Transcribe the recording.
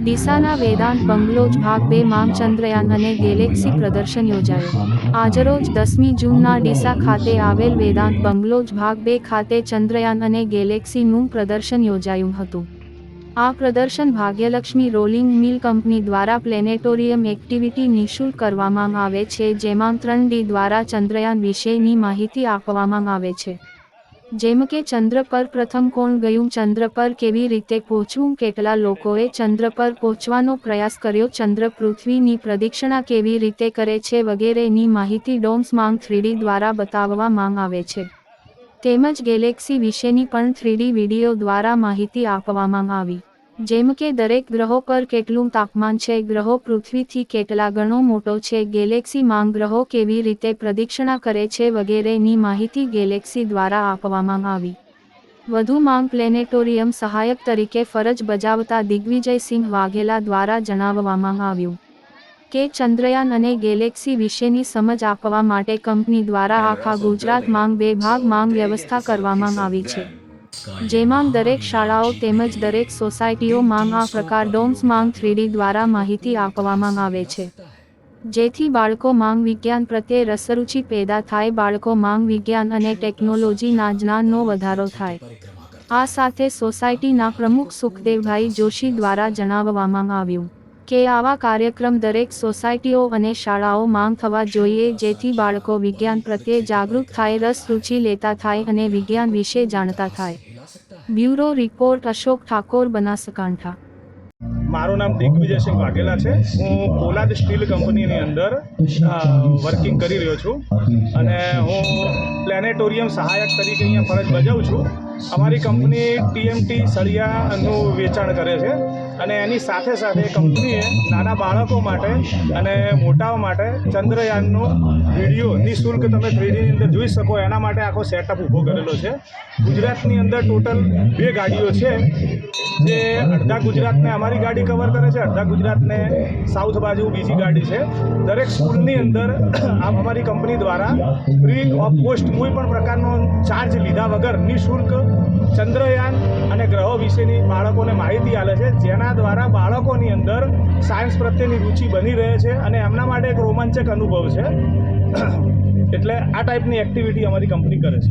ડીસાના Vedanta bungalows ભાગ બે માંગ ચંદ્રયાન અને ગેલેક્સી પ્રદર્શન યોજાયું. આજરોજ દસમી જૂનના ડીસા ખાતે આવેલ વેદાંત બંગલોજ ભાગ બે ખાતે ચંદ્રયાન અને ગેલેક્સીનું પ્રદર્શન યોજાયું હતું. આ પ્રદર્શન ભાગ્યલક્ષ્મી રોલિંગ મિલ કંપની દ્વારા પ્લેનેટોરિયમ એક્ટિવિટી નિઃશુલ્ક કરવામાં આવે છે, જેમાં ત્રણ ડી દ્વારા ચંદ્રયાન વિશેની માહિતી આપવામાં આવે છે. જેમ કે, ચંદ્ર પર પ્રથમ કોણ ગયું, ચંદ્ર પર કેવી રીતે પહોંચવું, કેટલા લોકોએ ચંદ્ર પર પહોંચવાનો પ્રયાસ કર્યો, ચંદ્ર પૃથ્વીની પ્રદક્ષિણા કેવી રીતે કરે છે વગેરેની માહિતી ડોમ્સ માંગ થ્રીડી દ્વારા બતાવવામાં આવે છે. તેમજ ગેલેક્સી વિશેની પણ થ્રીડી વીડિયો દ્વારા માહિતી આપવામાં આવી. જેમ કે દરેક ગ્રહો પર કેટલું તાપમાન છે, ગ્રહો પૃથ્વીથી કેટલા ગણો મોટો છે, ગેલેક્સી માંગ ગ્રહો કેવી રીતે પ્રદક્ષિણા કરે છે વગેરેની માહિતી ગેલેક્સી દ્વારા આપવામાં આવી. વધુ માંગ પ્લેનેટોરિયમ સહાયક તરીકે ફરજ બજાવતા દિગ્વિજયસિંહ વાઘેલા દ્વારા જણાવવામાં આવ્યું. કે ચંદ્રયાન અને ગેલેક્સી વિશેની સમજ આપવા માટે કંપની દ્વારા આખા ગુજરાત માંગ બે ભાગ માંગ વ્યવસ્થા કરવામાં આવી છે. જેમાં દરેક શાળાઓ તેમજ દરેક સોસાયટીઓ માંગ આ પ્રકાર ડોમ્સ માંગ થ્રીડી દ્વારા માહિતી આપવામાં આવે છે. જેથી બાળકો માંગ વિજ્ઞાન પ્રત્યે રસરૂચિ પેદા થાય, બાળકો માંગ વિજ્ઞાન અને ટેકનોલોજીના જ્ઞાનનો વધારો થાય. આ સાથે સોસાયટીના પ્રમુખ સુખદેવભાઈ જોશી દ્વારા જણાવવામાં આવ્યું. કે આવા કાર્યક્રમ દરેક સોસાયટીઓ અને શાળાઓ માંગ થવા જોઈએ, જેથી બાળકો વિજ્ઞાન પ્રત્યે જાગૃત થાય, રસ, રુચિ લેતા થાય અને વિજ્ઞાન વિશે જાણતા થાય. Bureau report Ashok Thakor, Banaskantha. મારું નામ દિગ્વિજયસિંહ વાઘેલા છે. હું પોલાદ સ્ટીલ કંપનીની અંદર વર્કિંગ કરી રહ્યો છું. અને હું પ્લેનેટોરિયમ સહાયક તરીકે અહીંયા ફરજ બજાવું છું. અમારી કંપની ટીએમટી સળિયાનું વેચાણ કરે છે. અને એની સાથે સાથે કંપનીએ નાના બાળકો માટે અને મોટાઓ માટે ચંદ્રયાનનો વીડિયો નિઃશુલ્ક તમે થ્રીડીની અંદર જોઈ શકો. એના માટે આખો સેટઅપ ઊભો કરેલો છે. ગુજરાતની અંદર ટોટલ બે ગાડીઓ છે. જે અડધા ગુજરાતને અમારી ગાડી કવર કરે છે, અડધા ગુજરાતને સાઉથ બાજુ બીજી ગાડી છે. દરેક સ્કૂલની અંદર અમારી કંપની દ્વારા ફ્રી ઓફ કોસ્ટ કોઈ પણ પ્રકારનો ચાર્જ લીધા વગર નિઃશુલ્ક ચંદ્રયાન અને ગ્રહો વિશેની બાળકોને માહિતી આપે છે, જેના દ્વારા બાળકોની અંદર સાયન્સ પ્રત્યેની રુચિ બની રહે છે અને એમના માટે એક રોમાંચક અનુભવ છે. એટલે આ ટાઈપની એક્ટિવિટી અમારી કંપની કરે છે.